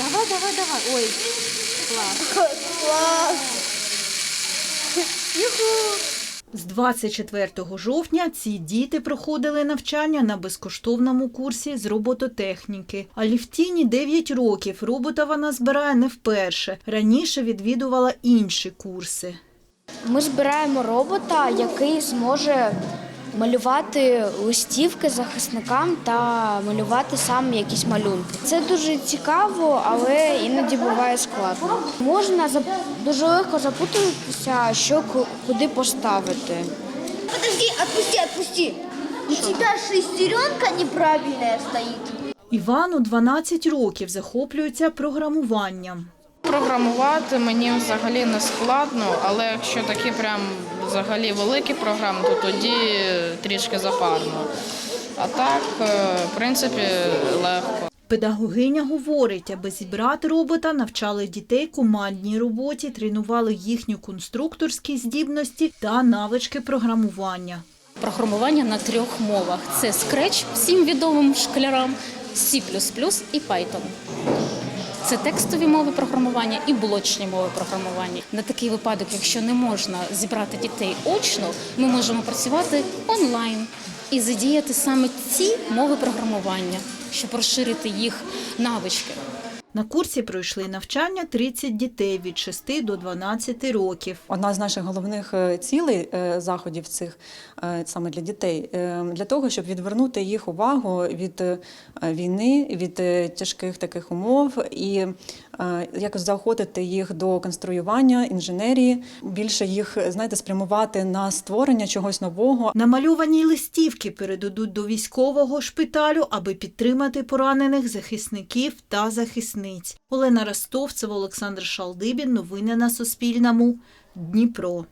Давай, давай, давай. Ой, клас. Клас! Юху! З 24 жовтня ці діти проходили навчання на безкоштовному курсі з робототехніки. А Лівтіні 9 років. Робота вона збирає не вперше. Раніше відвідувала інші курси. Ми збираємо робота, який зможе малювати листівки захисникам та малювати сам якісь малюнки. Це дуже цікаво, але іноді буває складно. Можна дуже легко запутатися, що ку- куди поставити. Подожди, отпусти, отпусти. У тебя шестеренка неправильная стоит. Івану 12 років захоплюється програмуванням. Програмувати мені взагалі не складно, але якщо такі прям взагалі великі програми, то тоді трішки запарно. А так, е, в принципі, легко. Педагогиня говорить, аби зібрати робота, навчали дітей командній роботі, тренували їхні конструкторські здібності та навички програмування. Програмування на трьох мовах. Це Scratch всім відомим школярам, C++ і Python. Це текстові мови програмування і блочні мови програмування. На такий випадок, якщо не можна зібрати дітей очно, ми можемо працювати онлайн і задіяти саме ці мови програмування, щоб розширити їх навички. На курсі пройшли навчання 30 дітей від 6 до 12 років. Одна з наших головних е, цілей е, заходів цих е, саме для дітей, для того, щоб відвернути їх увагу від війни, від тяжких таких умов і якось заохотити їх до конструювання інженерії, більше їх знаєте, спрямувати на створення чогось нового, Намальовані листівки передадуть до військового шпиталю, аби підтримати поранених захисників та захисниць. Олена Ростовцева, Олександр Шалдибін. Новини на Суспільному. Дніпро.